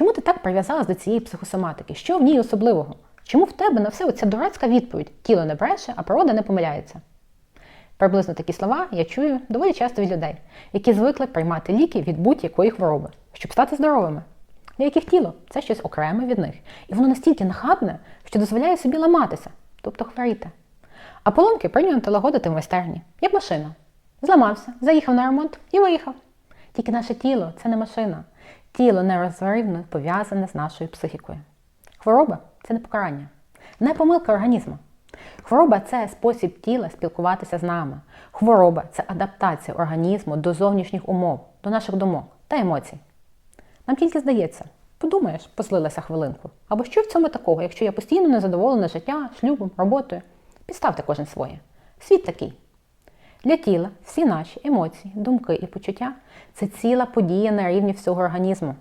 Чому ти так прив'язалась до цієї психосоматики? Що в ній особливого? Чому в тебе на все оця дурацька відповідь? Тіло не бреше, а природа не помиляється? Приблизно такі слова я чую доволі часто від людей, які звикли приймати ліки від будь-якої хвороби, щоб стати здоровими. Для яких тіло це щось окреме від них. І воно настільки нахабне, що дозволяє собі ламатися, тобто хворіти. А поломки прийнято лагодити в майстерні, як машина. Зламався, заїхав на ремонт і виїхав. Тільки наше тіло це не машина. Тіло нерозривно пов'язане з нашою психікою. Хвороба це не покарання, не помилка організму. Хвороба це спосіб тіла спілкуватися з нами. Хвороба це адаптація організму до зовнішніх умов, до наших думок та емоцій. Нам тільки здається, подумаєш, послилася хвилинку. Або що в цьому такого, якщо я постійно незадоволена життя, шлюбом, роботою? Підставте кожен своє. Світ такий. Для тіла всі наші емоції, думки і почуття це ціла подія на рівні всього організму.